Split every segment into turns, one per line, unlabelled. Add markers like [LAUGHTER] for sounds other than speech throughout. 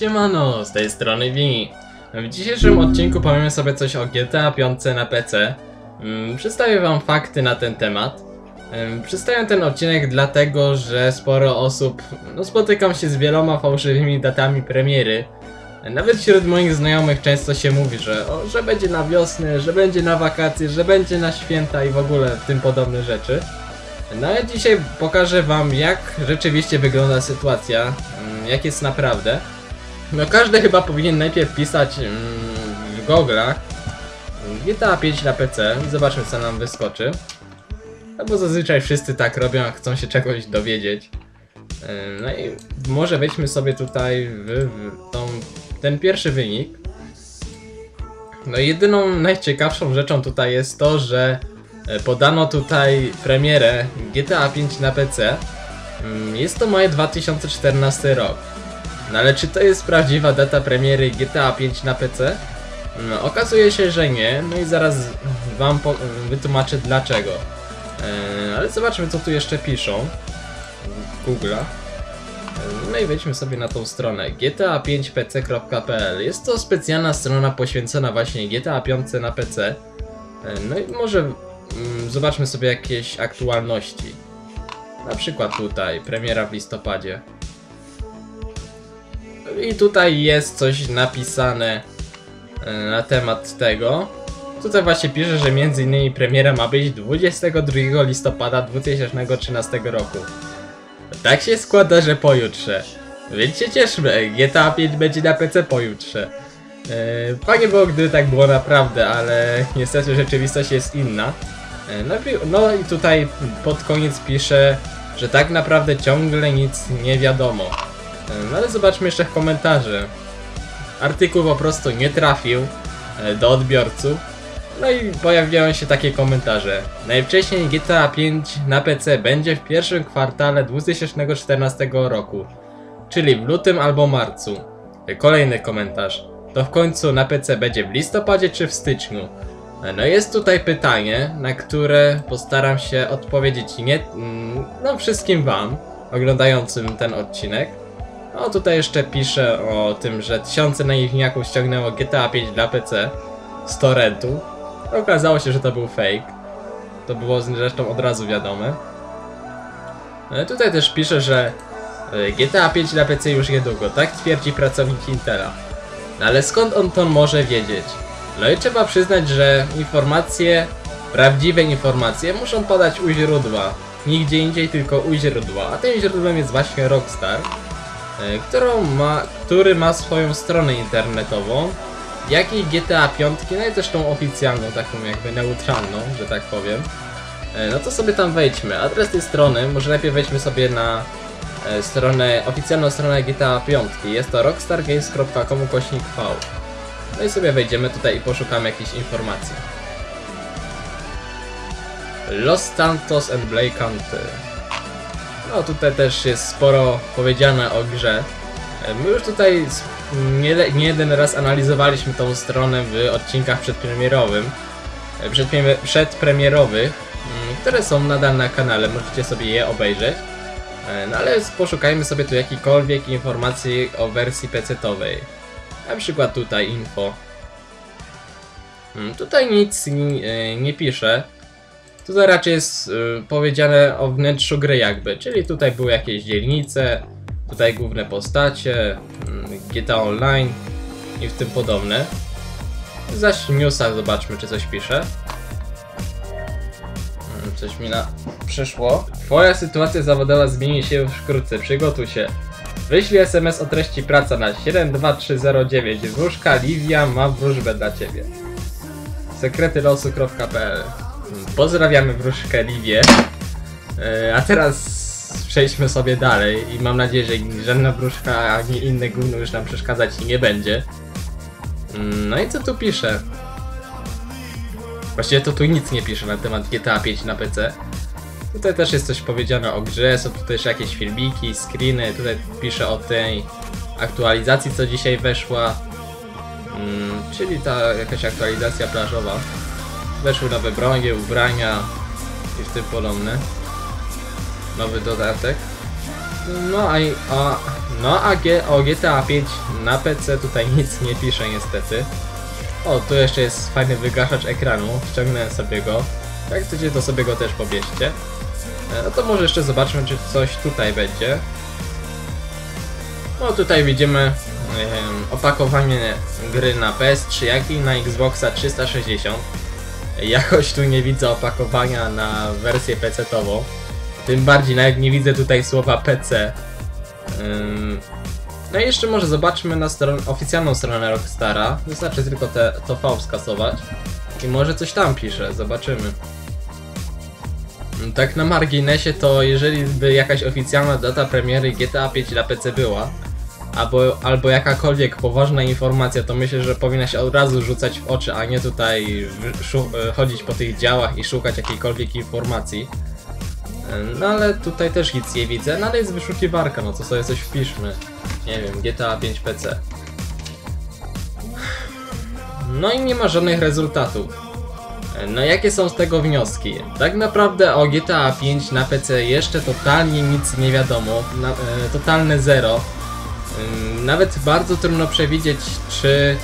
Siemano, z tej strony Wini. W dzisiejszym odcinku powiemy sobie coś o GTA 5 na PC. Mm, Przedstawię wam fakty na ten temat. Ym, Przedstawiam ten odcinek dlatego, że sporo osób, no spotykam się z wieloma fałszywymi datami premiery. Nawet wśród moich znajomych często się mówi, że, o, że będzie na wiosnę, że będzie na wakacje, że będzie na święta i w ogóle tym podobne rzeczy. No ale dzisiaj pokażę wam jak rzeczywiście wygląda sytuacja, mm, jak jest naprawdę. No każdy chyba powinien najpierw pisać mm, w goglach GTA 5 na PC i zobaczmy co nam wyskoczy. No bo zazwyczaj wszyscy tak robią, jak chcą się czegoś dowiedzieć. No i może wejdźmy sobie tutaj w, w tą, ten pierwszy wynik. No i jedyną najciekawszą rzeczą tutaj jest to, że e, podano tutaj premierę GTA 5 na PC. Ym, Jest to maj 2014 rok. No ale czy to jest prawdziwa data premiery GTA 5 na PC? No, okazuje się, że nie, no i zaraz wam wytłumaczę dlaczego. Eee, ale zobaczmy co tu jeszcze piszą. Google'a. No i wejdźmy sobie na tą stronę gta5pc.pl. Jest to specjalna strona poświęcona właśnie GTA 5 na PC. Eee, No i może mm, zobaczmy sobie jakieś aktualności. Na przykład tutaj, premiera w listopadzie. I tutaj jest coś napisane e, na temat tego. Tutaj właśnie pisze, że między innymi premiera ma być 22 listopada 2013 roku. Tak się składa, że pojutrze. Więc się cieszmy, GTA 5 będzie na PC pojutrze. E, Fajnie było, gdyby tak było naprawdę, ale niestety rzeczywistość jest inna. E, No no i tutaj pod koniec pisze, że tak naprawdę ciągle nic nie wiadomo. No ale zobaczmy jeszcze komentarze. Artykuł po prostu nie trafił e, do odbiorców. No i pojawiają się takie komentarze. Najwcześniej GTA 5 na PC będzie w pierwszym kwartale 2014 roku, czyli w lutym albo marcu. E, Kolejny komentarz. To w końcu na PC będzie w listopadzie czy w styczniu? E, No jest tutaj pytanie, na które postaram się odpowiedzieć nie, mm, no wszystkim wam oglądającym ten odcinek. No tutaj jeszcze pisze o tym, że tysiące naiwniaków ściągnęło GTA 5 dla PC z torrentu. Okazało się, że to był fake. To było zresztą od razu wiadome. No tutaj też pisze, że e, GTA 5 na PC już niedługo, tak twierdzi pracownik Intela. No ale skąd on to może wiedzieć? No i trzeba przyznać, że informacje, prawdziwe informacje muszą podać u źródła. Nigdzie indziej, tylko u źródła. A tym źródłem jest właśnie Rockstar, którą ma, który ma swoją stronę internetową, jak i GTA 5, no i też tą oficjalną, taką jakby neutralną, że tak powiem. E, No to sobie tam wejdźmy. Adres tej strony, może najpierw wejdźmy sobie na e, stronę, oficjalną stronę GTA 5. Jest to rockstargames.com kośnik V. No i sobie wejdziemy tutaj i poszukamy jakichś informacji. Los Santos and Blake County. No tutaj też jest sporo powiedziane o grze. E, My już tutaj nie, nie jeden raz analizowaliśmy tą stronę w odcinkach przedpremierowym, e, przedpremier- przedpremierowych, mm, które są nadal na kanale, możecie sobie je obejrzeć. E, No ale poszukajmy sobie tu jakiejkolwiek informacji o wersji PC-towej. Na przykład tutaj info. Mm, Tutaj nic nie, nie pisze. Tutaj raczej jest y, powiedziane o wnętrzu gry jakby, czyli tutaj były jakieś dzielnice, tutaj główne postacie, mm, GTA Online i w tym podobne. Zaś w newsach zobaczmy czy coś pisze. Mm, Coś mi na przyszło. Twoja sytuacja zawodowa zmieni się wkrótce, przygotuj się. Wyślij SMS o treści praca na 72309. Wróżka Livia ma wróżbę dla ciebie. sekretylosu.pl Pozdrawiamy wróżkę Livię. E, A teraz przejdźmy sobie dalej i mam nadzieję, że żadna wróżka ani inne gówno już nam przeszkadzać nie będzie. Mm, No i co tu pisze? Właściwie to tu nic nie pisze na temat GTA 5 na PC. Tutaj też jest coś powiedziane o grze, są tu też jakieś filmiki, screeny, tutaj pisze o tej aktualizacji co dzisiaj weszła. Mm, czyli ta jakaś aktualizacja plażowa. Weszły nowe bronie, ubrania i w tym podobne. Nowy dodatek. No a, no, a G, o GTA 5 na PC tutaj [LAUGHS] nic nie pisze niestety. O, tu jeszcze jest fajny wygaszacz ekranu, ściągnę sobie go. Jak chcecie to sobie go też pobierzcie. E, No to może jeszcze zobaczmy czy coś tutaj będzie. No tutaj widzimy em, opakowanie gry na PS3 jak i na Xboxa 360. Jakoś tu nie widzę opakowania na wersję PC-tową. Tym bardziej nawet nie widzę tutaj słowa PC. Ym, No i jeszcze może zobaczmy na stron oficjalną stronę Rockstara. Wystarczy tylko te, to V skasować. I może coś tam pisze, zobaczymy. Ym, Tak na marginesie to jeżeli by jakaś oficjalna data premiery GTA 5 na PC była, albo, albo jakakolwiek poważna informacja, to myślę, że powinna się od razu rzucać w oczy, a nie tutaj e, chodzić po tych działach i szukać jakiejkolwiek informacji. E, No ale tutaj też nic nie widzę, no ale jest wyszukiwarka, no to sobie coś wpiszmy. Nie wiem, GTA 5 PC. No i nie ma żadnych rezultatów. E, No jakie są z tego wnioski? Tak naprawdę o GTA 5 na PC jeszcze totalnie nic nie wiadomo, na, e, totalne zero. Nawet bardzo trudno przewidzieć, czy.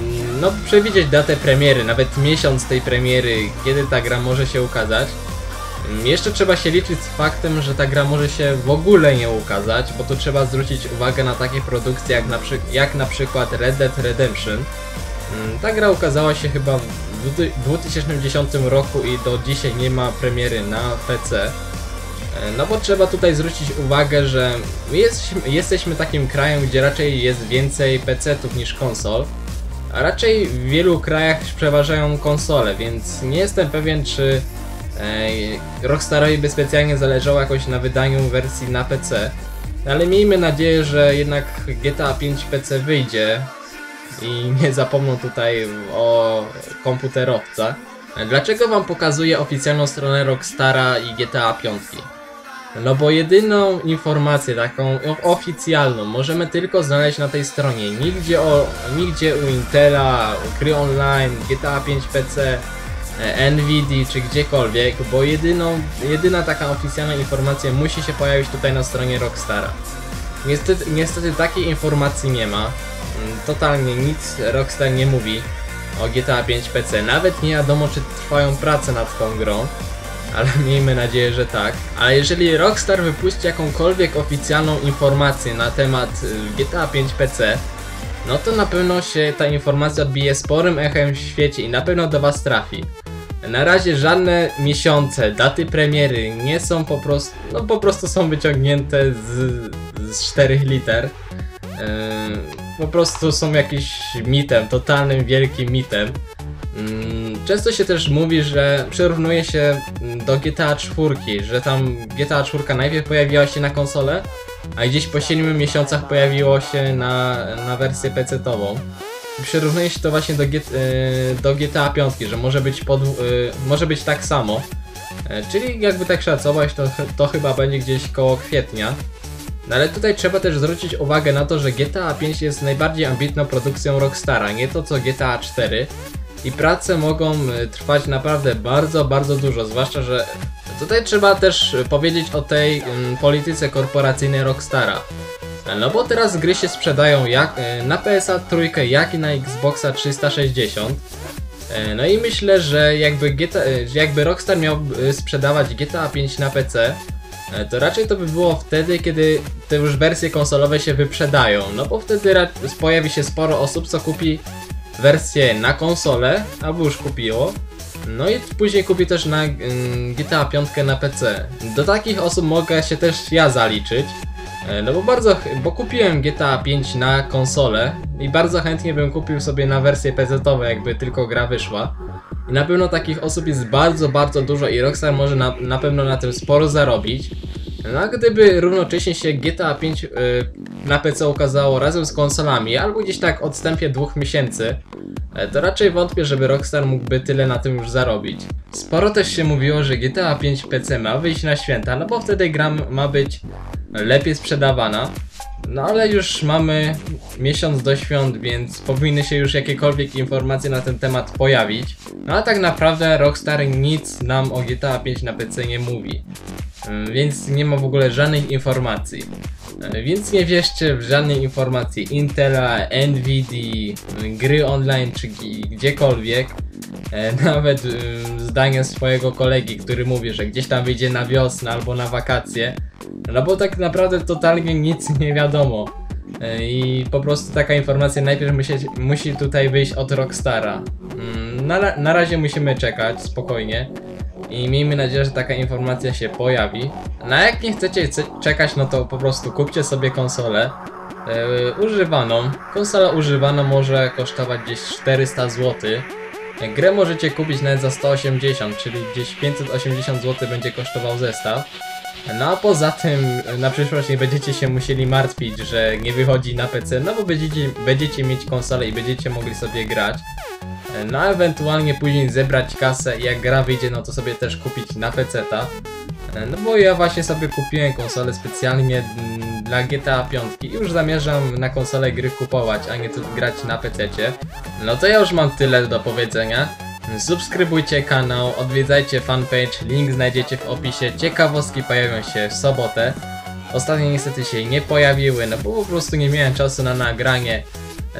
ym, No, przewidzieć datę premiery, nawet miesiąc tej premiery, kiedy ta gra może się ukazać. Jeszcze trzeba się liczyć z faktem, że ta gra może się w ogóle nie ukazać, bo tu trzeba zwrócić uwagę na takie produkcje jak na, przy... jak na przykład Red Dead Redemption. Ta gra ukazała się chyba w dwu- 2010 roku i do dzisiaj nie ma premiery na PC. E, No bo trzeba tutaj zwrócić uwagę, że my jesteśmy, jesteśmy takim krajem, gdzie raczej jest więcej PC-ów niż konsol, a raczej w wielu krajach przeważają konsole, więc nie jestem pewien, czy e, Rockstarowi by specjalnie zależało jakoś na wydaniu wersji na PC. Ale miejmy nadzieję, że jednak GTA 5 PC wyjdzie i nie zapomną tutaj o komputerowcach. Dlaczego wam pokazuję oficjalną stronę Rockstara i GTA 5? No bo jedyną informację taką oficjalną możemy tylko znaleźć na tej stronie. Nigdzie, o, nigdzie u Intela, u Gry Online, GTA 5 PC, e, Nvidia czy gdziekolwiek, bo jedyną, jedyna taka oficjalna informacja musi się pojawić tutaj na stronie Rockstara. Niestety, niestety takiej informacji nie ma. Mm, Totalnie nic Rockstar nie mówi o GTA 5 PC. Nawet nie wiadomo, czy trwają prace nad tą grą. Ale miejmy nadzieję, że tak. Ale jeżeli Rockstar wypuści jakąkolwiek oficjalną informację na temat y, GTA 5 PC, no to na pewno się ta informacja odbije sporym echem w świecie i na pewno do Was trafi. Na razie żadne miesiące, daty premiery nie są po prostu, no po prostu są wyciągnięte z, z 4 liter. Yy, po prostu są jakimś mitem, totalnym wielkim mitem. Często się też mówi, że przyrównuje się mm, do GTA 4, że tam GTA 4 najpierw pojawiła się na konsolę, a gdzieś po 7 miesiącach pojawiło się na, na wersję PC-tową. Przyrównuje się to właśnie do, y, do GTA 5, że może być, pod, y, może być tak samo. E, Czyli jakby tak szacować, to, to chyba będzie gdzieś koło kwietnia. No ale tutaj trzeba też zwrócić uwagę na to, że GTA 5 jest najbardziej ambitną produkcją Rockstara, nie to co GTA 4. I prace mogą y, trwać naprawdę bardzo, bardzo dużo, zwłaszcza, że tutaj trzeba też y, powiedzieć o tej ym, polityce korporacyjnej Rockstara. No bo teraz gry się sprzedają jak y, na PSA trójkę, jak i na Xboxa 360. E, No i myślę, że jakby, GTA, że jakby Rockstar miał sprzedawać GTA 5 na PC, e, to raczej to by było wtedy, kiedy te już wersje konsolowe się wyprzedają. No bo wtedy pojawi się sporo osób, co kupi wersję na konsolę, albo już kupiło. No i później kupi też na ym, GTA 5 na PC. Do takich osób mogę się też ja zaliczyć. E, No bo bardzo, bo kupiłem GTA 5 na konsolę i bardzo chętnie bym kupił sobie na wersję PC-tową, jakby tylko gra wyszła. I na pewno takich osób jest bardzo, bardzo dużo i Rockstar może na, na pewno na tym sporo zarobić. No a gdyby równocześnie się GTA 5 y, na PC ukazało razem z konsolami, albo gdzieś tak odstępie dwóch miesięcy, e, to raczej wątpię, żeby Rockstar mógłby tyle na tym już zarobić. Sporo też się mówiło, że GTA 5 PC ma wyjść na święta, no bo wtedy gra ma być lepiej sprzedawana. No ale już mamy miesiąc do świąt, więc powinny się już jakiekolwiek informacje na ten temat pojawić. No a tak naprawdę Rockstar nic nam o GTA 5 na PC nie mówi. Mm, Więc nie ma w ogóle żadnych informacji. E, Więc nie wierzcie w żadne informacje Intela, Nvidia, gry online czy gdziekolwiek. E, Nawet ym, zdaniem swojego kolegi, który mówi, że gdzieś tam wyjdzie na wiosnę albo na wakacje. No bo tak naprawdę totalnie nic [LAUGHS] nie wiadomo. E, I po prostu taka informacja najpierw musi, tutaj wyjść od Rockstara. Mm, Na, na razie musimy czekać spokojnie. I miejmy nadzieję, że taka informacja się pojawi. No a jak nie chcecie ce- czekać, no to po prostu kupcie sobie konsolę e, używaną. Konsola używana może kosztować gdzieś 400 zł. Grę możecie kupić nawet za 180, czyli gdzieś 580 zł będzie kosztował zestaw. No a poza tym na przyszłość nie będziecie się musieli martwić, że nie wychodzi na PC, no bo będziecie, będziecie mieć konsolę i będziecie mogli sobie grać. No a ewentualnie później zebrać kasę i jak gra wyjdzie, no to sobie też kupić na PC-ta. No bo ja właśnie sobie kupiłem konsolę specjalnie dla GTA 5 i już zamierzam na konsolę gry kupować, a nie tu grać na PC-cie. No to ja już mam tyle do powiedzenia. Subskrybujcie kanał, odwiedzajcie fanpage, link znajdziecie w opisie. Ciekawostki pojawią się w sobotę. Ostatnio niestety się nie pojawiły, no bo po prostu nie miałem czasu na nagranie.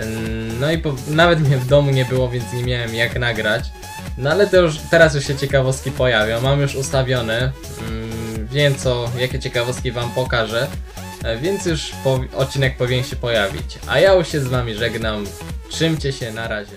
Ym, No i po, nawet mnie w domu nie było, więc nie miałem jak nagrać. No ale to już, teraz już się ciekawostki pojawią. Mam już ustawione. ym, Wiem co, jakie ciekawostki wam pokażę. E, Więc już po, odcinek powinien się pojawić. A ja już się z wami żegnam. Trzymcie się, na razie.